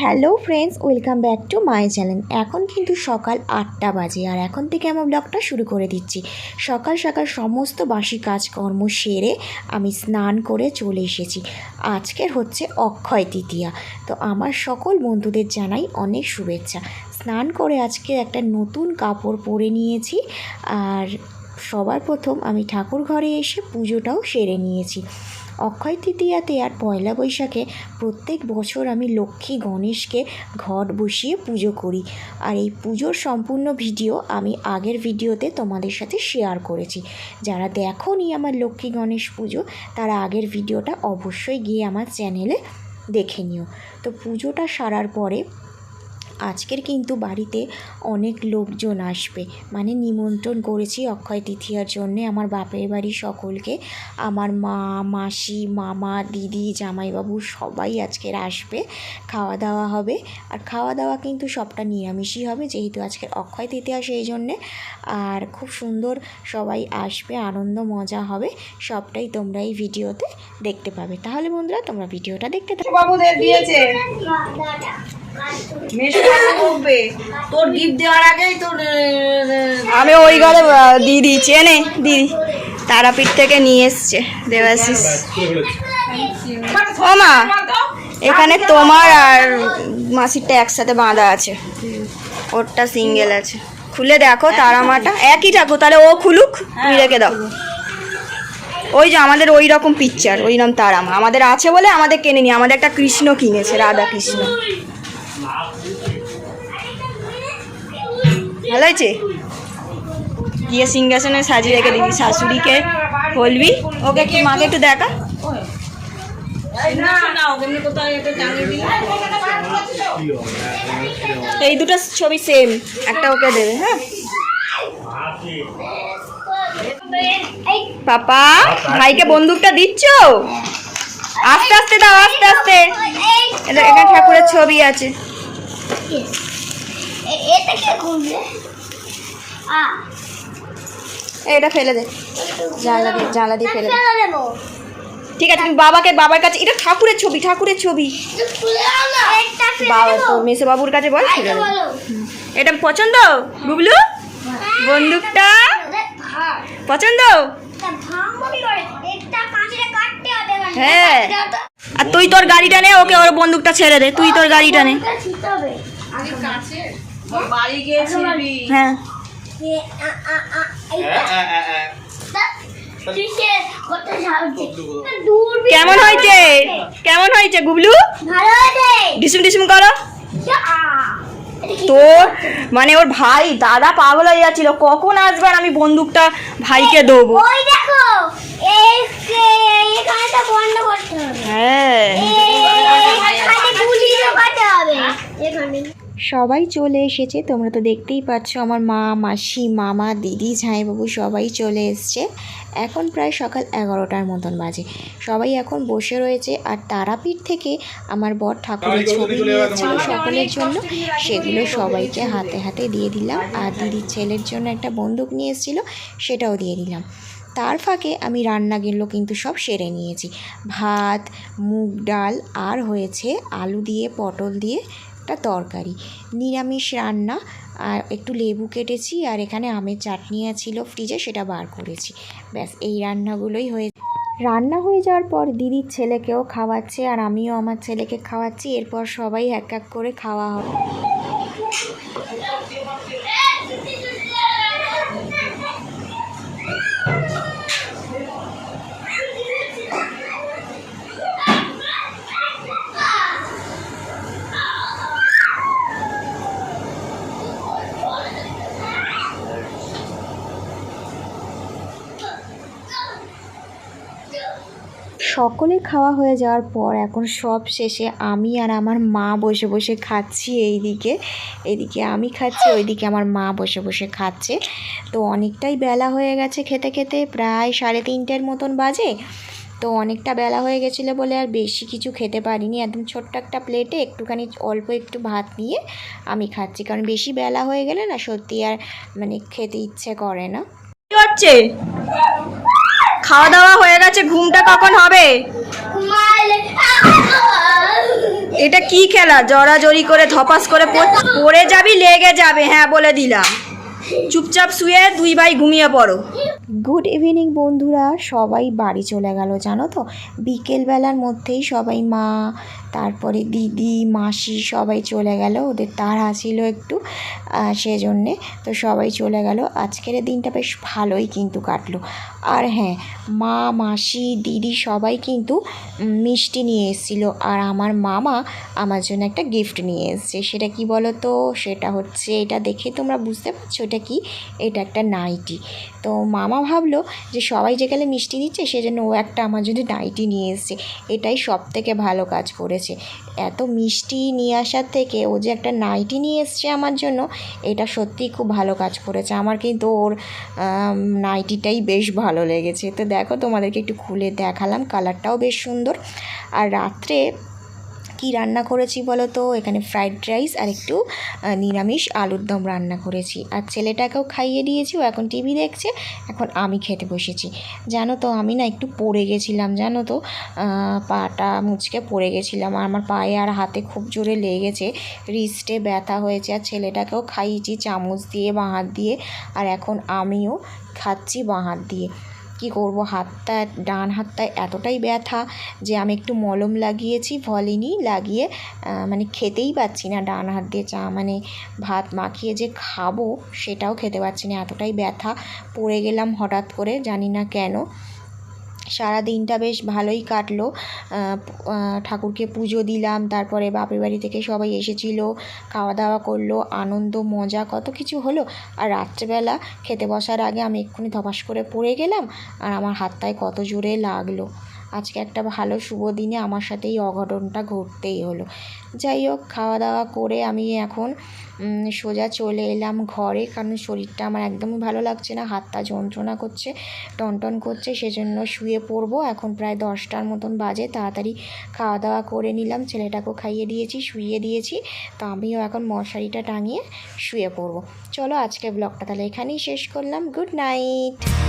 Hello friends, welcome back to my channel. এখন কিন্তু সকাল আটটা বাজে আর এখন থেকে আমার ব্লগটা শুরু করে দিচ্ছি। সকাল সকাল সমস্ত বাসি কাজকর্ম সেরে আমি স্নান করে চলে এসেছি। আজকের হচ্ছে অক্ষয় তৃতীয়া। তো আমার সকল বন্ধুদের জানাই অনেক শুভেচ্ছা। স্নান করে আজকে একটা নতুন কাপড় পরে নিয়েছি আর সবার প্রথম আমি ঠাকুর ঘরে এসে পুজোটাও সেরে নিয়েছি। অক্ষয় তৃতীয়াতে আর পয়লা বৈশাখে প্রত্যেক বছর আমি লক্ষ্মী গণেশকে ঘট বসিয়ে পুজো করি। আর এই পুজোর সম্পূর্ণ ভিডিও আমি আগের ভিডিওতে তোমাদের সাথে শেয়ার করেছি। যারা দেখোনি আমার লক্ষ্মী গণেশ পুজো, তারা আগের ভিডিওটা অবশ্যই গিয়ে আমার চ্যানেলে দেখে নিও। তো পুজোটা সারার পরে আজকের কিন্তু বাড়িতে অনেক লোকজন আসবে। মানে নিমন্ত্রণ করেছি অক্ষয় তৃতীয়ার জন্যে আমার বাপের বাড়ি সকলকে। আমার মা, মাসি, মামা, দিদি, জামাইবাবু সবাই আজকের আসবে। খাওয়া দাওয়া হবে। আর খাওয়া দাওয়া কিন্তু সবটা নিরামিষই হবে যেহেতু আজকের অক্ষয় তৃতীয়া সেই জন্যে। আর খুব সুন্দর সবাই আসবে, আনন্দ, মজা হবে। সবটাই তোমরা এই ভিডিওতে দেখতে পাবে। তাহলে বন্ধুরা, তোমরা ভিডিওটা দেখতে থাকো। দিয়েছে। তোর গিফট দেওয়ার আগেই তোর আমি ওই ঘরে দিদি চেনে দিদি তারাপীঠ থেকে নিয়ে এসছে দেবাশিস। ও মা এখানে তোমার আর মাসিরটা একসাথে বাঁধা আছে। ওরটা সিঙ্গেল আছে। খুলে দেখো তারা মাটা একই ঠাকুর তাহলে ও খুলুক তুমি রেখে দাও। ওই যে আমাদের ওই রকম পিকচার ওই রকম তারা মা আমাদের আছে বলে আমাদের কেনে নি আমাদের একটা কৃষ্ণ কিনেছে রাধা কৃষ্ণ। ভালো হয়েছে গিয়ে সিংহাসনে সাজিয়ে রেখে দিবি, শাশুড়িকে বলবি, ওকে কি মাকে একটু দেখা। এই দুটো ছবি সেম একটা ওকে দেবে হ্যাঁ? পাপা, ভাইকে বন্দুকটা দিচ্ছ? আস্তে আস্তে দাও, আস্তে আস্তে। এটা ঠাকুরের ছবি আছে। এটা কে খুলবে আ। এটা ফেলে দে। জানলা দিয়ে জানলা দিয়ে ফেলে দে। ঠিক আছে তুমি বাবাকে বাবার কাছে এটা ঠাকুরের ছবি ঠাকুরের ছবি। খুলে দাও না। এটা ফেলে বাবা তো মেসে বাবুর কাছে বল। এটা পছন্দ বুবলু? বন্দুকটা? হ্যাঁ পছন্দ? কাটতে হবে মানে। হ্যাঁ। আর তুই তোর গাড়িটা নে ওকে ওর বন্দুকটা ছেড়ে দে। তুই তোর গাড়িটা নে। বাড়ি হ্যাঁ। কেমন হয়েছে? কেমন হয়েছে গুবলু? ডিসুম ডিসুম করো? তোর মানে ওর ভাই দাদা পাগল হয়ে যাচ্ছিল। কখন আসবে আর আমি বন্দুকটা ভাইকে দেবো? হ্যাঁ। সবাই চলে এসেছে। তোমরা তো দেখতেই পাচ্ছ আমার মা মাসি মামা দিদি ঝাইবাবু সবাই চলে এসছে। এখন প্রায় সকাল এগারোটার মতন বাজে। সবাই এখন বসে রয়েছে আর তারাপীঠ থেকে আমার বর ঠাকুরের ছবি নিয়ে এসেছিল সকলের জন্য। সেগুলো সবাইকে হাতে হাতে দিয়ে দিলাম আর দিদির ছেলের জন্য একটা বন্দুক নিয়ে এসেছিল সেটাও দিয়ে দিলাম। তার ফাঁকে আমি রান্নাগুলো কিন্তু সব সেরে নিয়েছি। ভাত মুগ ডাল আর হয়েছে আলু দিয়ে পটল দিয়ে একটা তরকারি, নিরামিষ রান্না, আর একটু লেবু কেটেছি, আর এখানে আমের চাটনি ছিল ফ্রিজে, সেটা বার করেছি। ব্যাস, এই রান্নাগুলোই হয়ে রান্না হয়ে যাওয়ার পর দিদির ছেলেকেও খাওয়াচ্ছে, আর আমিও আমার ছেলেকে খাওয়াচ্ছি, এরপর সবাই এক এক করে খাওয়া হবে। সকলে খাওয়া হয়ে যাওয়ার পর এখন সব শেষে আমি আর আমার মা বসে বসে খাচ্ছি এইদিকে। এইদিকে আমি খাচ্ছি, ওইদিকে আমার মা বসে বসে খাচ্ছে। তো অনেকটাই বেলা হয়ে গেছে খেতে খেতে, প্রায় সাড়ে তিনটের মতন বাজে। তো অনেকটা বেলা হয়ে গেছিল বলে আর বেশি কিছু খেতে পারিনি। একদম ছোট্ট একটা প্লেটে একটুখানি অল্প একটু ভাত নিয়ে আমি খাচ্ছি। কারণ বেশি বেলা হয়ে গেলে না সত্যি আর মানে খেতে ইচ্ছে করে না। হচ্ছে? খাওয়া দাওয়া হয়ে গেছে ঘুমটা কখন হবে? এটা কি খেলা? জড়াজড়ি করে ধপাস করে পড়ে যাবি লেগে যাবে হ্যাঁ বলে দিলাম। চুপচাপ শুয়ে দুই ভাই ঘুমিয়ে পড়ো। গুড ইভিনিং বন্ধুরা। সবাই বাড়ি চলে গেল, জানো তো? বিকেলবেলার মধ্যেই সবাই মা, তারপরে দিদি, মাসি সবাই চলে গেল। ওদের তাড়া ছিল একটু সেজন্যে তো সবাই চলে গেল। আজকের দিনটা বেশ ভালোই কিন্তু কাটলো। আর হ্যাঁ মা, মাসি, দিদি সবাই কিন্তু মিষ্টি নিয়ে এসেছিল। আর আমার মামা আমার জন্য একটা গিফট নিয়ে এসছে। সেটা কি বলো তো সেটা হচ্ছে, এটা দেখে তোমরা বুঝতে পারছ এটা কি? এটা একটা নাইটি। তো মামা ভাবলো যে সবাই যেখানে মিষ্টি দিচ্ছে, সেজন্য ও একটা আমার জন্য নাইটি নিয়ে এসছে। এটাই সব থেকে ভালো কাজ করেছে। এত মিষ্টি নিয়ে আসার থেকে ও যে একটা নাইটি নিয়ে এসছে আমার জন্য, এটা সত্যিই খুব ভালো কাজ করেছে। আমার কিন্তু ওর নাইটিটাই বেশ ভালো লেগেছে। তো দেখো তোমাদেরকে একটু খুলে দেখালাম, কালারটাও বেশ সুন্দর। আর রাত্রে কি রান্না করেছি বলো তো? এখানে ফ্রাইড রাইস আর একটু নিরামিষ আলুর দম রান্না করেছি। আর ছেলেটাকেও খাইয়ে দিয়েছি, ও এখন টিভি দেখছে, এখন আমি খেতে বসেছি। জানো তো, আমি না একটু পড়ে গেছিলাম, জানো তো? পাটা মুচকে পড়ে গেছিলাম, আর আমার পায়ে আর হাতে খুব জোরে লেগেছে রিস্টে ব্যথা হয়েছে, আর ছেলেটাকেও খাইয়েছি চামচ দিয়ে বাঁ হাত দিয়ে, আর এখন আমিও খাচ্ছি বাঁ হাত দিয়ে। কি করব? হাতটা, ডান হাতটা এতটাই ব্যথা যে আমি একটু মলম লাগিয়েছি ভলিনি লাগিয়ে মানে খেতেই পাচ্ছি না ডান হাত দিয়ে চা মানে ভাত মাখিয়ে যে খাব সেটাও খেতে পাচ্ছি না, এতটাই ব্যথা। পড়ে গেলাম হঠাৎ করে, জানি না কেন। সারা দিনটা বেশ ভালোই কাটলো। ঠাকুরকে পুজো দিলাম, তারপরে বাপের বাড়ি থেকে সবাই এসেছিল খাওয়া দাওয়া করল, আনন্দ, মজা, কত কিছু হলো। আর রাত্রেবেলা খেতে বসার আগে আমি এক্ষুনি ধপাস করে পড়ে গেলাম, আর আমার হাতটায় কত জোরে লাগল। আজকে একটা ভালো শুভ দিনে আমার সাথে এই অঘটনটা ঘটতেই হলো। যাই হোক, খাওয়া দাওয়া করে আমি এখন সোজা চলে এলাম ঘরে কারণ শরীরটা আমার একদমই ভালো লাগছে না, হাতটা যন্ত্রণা করছে, টনটন করছে, সেজন্য শুয়ে পড়ব। এখন প্রায় দশটার মতন বাজে, তাড়াতাড়ি খাওয়া দাওয়া করে নিলাম, ছেলেটাকেও খাইয়ে দিয়েছি, শুইয়ে দিয়েছি, তো আমিও এখন মশারিটা টাঙিয়ে শুয়ে পড়ব। চলো আজকে ব্লগটা তাহলে এখানেই শেষ করলাম গুড নাইট